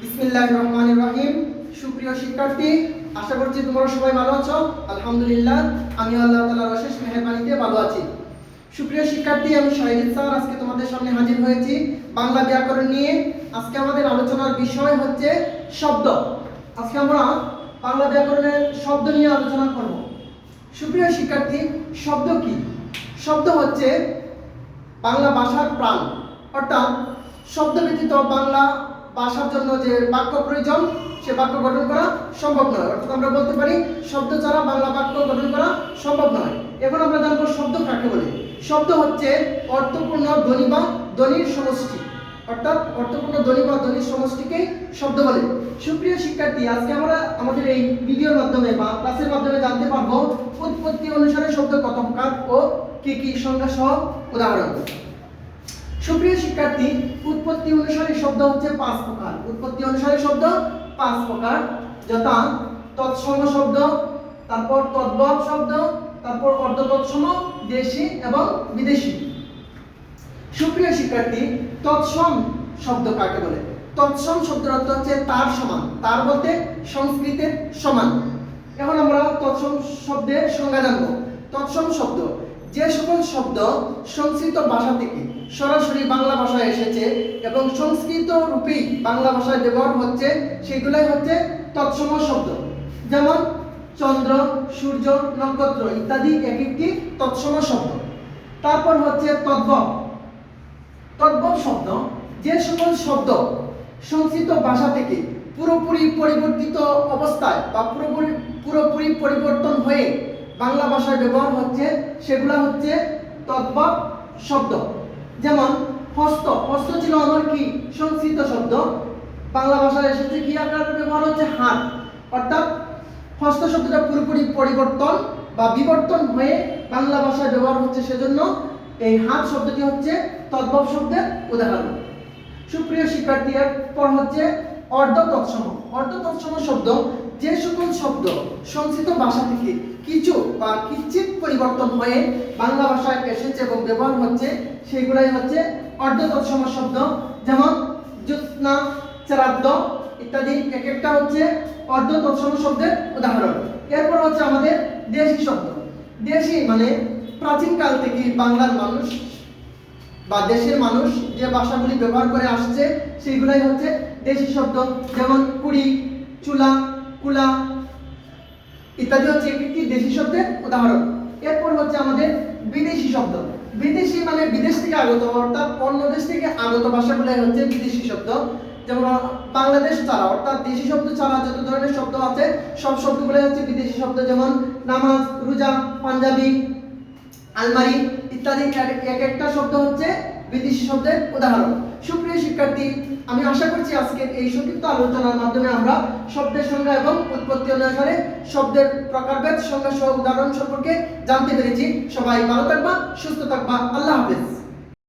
বিসমিল্লাহ রহমানির রহিম। সুপ্রিয় শিক্ষার্থী, আশা করছি তোমরা সবাই ভালো আছো। আলহামদুলিল্লাহ, আমি আল্লাহ তাআলার অশেষ মেহেরবানিতে ভালো আছি। সুপ্রিয় শিক্ষার্থী, আমি শাহিদ স্যার, আজকে তোমাদের সামনে হাজির হয়েছি বাংলা ব্যাকরণ নিয়ে। আজকে আমাদের আলোচনার বিষয় হচ্ছে শব্দ। আজকে আমরা বাংলা ব্যাকরণের শব্দ নিয়ে আলোচনা করব। সুপ্রিয় শিক্ষার্থী, শব্দ কি? শব্দ হচ্ছে বাংলা ভাষার প্রাণ। অর্থাৎ শব্দ ব্যতীত বাংলা ভাষার জন্য যে বাক্য প্রয়োজন, সে বাক্য গঠন করা সম্ভব নয়। অর্থাৎ আমরা বলতে পারি, শব্দ ছাড়া বাংলা বাক্য গঠন করা সম্ভব নয়। এখন আমরা জানব শব্দ কাকে বলে? শব্দ হচ্ছে অর্থপূর্ণ ধ্বনি বা ধ্বনির সমষ্টি। অর্থাৎ অর্থপূর্ণ ধ্বনি বা ধ্বনির সমষ্টিকে শব্দ বলে। সুপ্রিয় শিক্ষার্থী, আজকে আমরা আমাদের এই ভিডিওর মাধ্যমে বা ক্লাসের মাধ্যমে জানতে পারব, উৎপত্তি অনুসারে শব্দ কত প্রকার ও কি কি সংজ্ঞা সহ উদাহরণ। সুপ্রিয় শিক্ষার্থী, উৎপত্তি অনুসারে শব্দ হচ্ছে পাঁচ প্রকার। উৎপত্তি অনুসারে শব্দ, পাঁচ প্রকার। যথা, তৎসম শব্দ, তারপর তদ্ভব শব্দ, তারপর অর্ধ তৎসম দেশি এবং বিদেশি। সুপ্রিয় শিক্ষার্থী, তৎসম শব্দ কাকে বলে? তৎসম শব্দের অর্থ হচ্ছে তার সমান। তার বলতে সংস্কৃতের সমান। এখন আমরা তৎসম শব্দের সংজ্ঞা জানব। তৎসম শব্দ, যে শব্দ সংস্কৃত ভাষা থেকে সরাসরি বাংলা ভাষায় এসেছে এবং সংস্কৃত রূপেই বাংলা ভাষায় ব্যবহার হচ্ছে, সেগুলাই হচ্ছে তৎসম শব্দ। যেমন চন্দ্র, সূর্য, নক্ষত্র ইত্যাদি এক একটি তৎসম শব্দ। তারপর হচ্ছে তদ্ভব। তদ্ভব শব্দ, যে সকল শব্দ সংস্কৃত ভাষা থেকে পুরোপুরি পরিবর্তিত অবস্থায় বা পুরোপুরি পুরোপুরি পরিবর্তন হয়ে বাংলা ভাষায় ব্যবহার হচ্ছে, সেগুলো হচ্ছে তদ্ভব শব্দ। যেমন, হস্ত। হস্ত ছিল আমার কি? সংস্কৃত শব্দ। বাংলা ভাষায় এসেছে কি আকারে? ব্যবহার হচ্ছে হাত। অর্থাৎ হস্ত শব্দটা পুরোপুরি পরিবর্তন বা বিবর্তন হয়ে বাংলা ভাষায় ব্যবহার হচ্ছে সেজন্য এই হাত শব্দটি হচ্ছে তদ্ভব শব্দের উদাহরণ। সুপ্রিয় শিক্ষার্থী পর হচ্ছে অর্ধ তৎসম অর্ধ তৎসম শব্দ যে সকল শব্দ সংস্কৃত ভাষা থেকে কিছু বা কিঞ্চিত পরিবর্তন হয়ে বাংলা ভাষায় এসেছে এবং ব্যবহার হচ্ছে, সেগুলাই হচ্ছে অর্ধ তৎসম শব্দ, যেমন জ্যোৎস্না, শ্রাদ্ধ ইত্যাদি। এক একটা হচ্ছে অর্ধ শব্দের উদাহরণ। এরপর হচ্ছে আমাদের দেশি শব্দ। দেশি মানে প্রাচীনকাল থেকে বাংলার মানুষ বা দেশের মানুষ যে ভাষাগুলি ব্যবহার করে আসছে সেইগুলাই হচ্ছে দেশি শব্দ, যেমন কুড়ি, চুলা কুলা ইত্যাদি হচ্ছে একটি দেশি শব্দের উদাহরণ। এরপর হচ্ছে আমাদের বিদেশি শব্দ। বিদেশি মানে বিদেশ থেকে আগত, অর্থাৎ অন্য দেশ থেকে আগত ভাষাগুলাই হচ্ছে বিদেশি শব্দ। যেমন বাংলাদেশ ছাড়া, অর্থাৎ দেশি শব্দ ছাড়া যত ধরনের শব্দ আছে, সব শব্দগুলো হচ্ছে বিদেশি শব্দ। যেমন নামাজ, রোজা, পাঞ্জাবি, আলমারি ইত্যাদি। এক একটা শব্দ হচ্ছে বিদেশি শব্দের উদাহরণ। সুপ্রিয় শিক্ষার্থী আমি আশা করছি আজকের এই সংক্ষিপ্ত আলোচনার মাধ্যমে আমরা শব্দের সংজ্ঞা এবং উৎপত্তি অনুসারে শব্দের প্রকারভেদ, সংজ্ঞা সহ উদাহরণ সম্পর্কে জানতে পেরেছি। সবাই ভালো থাকবা, সুস্থ থাকবা। আল্লাহ হাফেজ।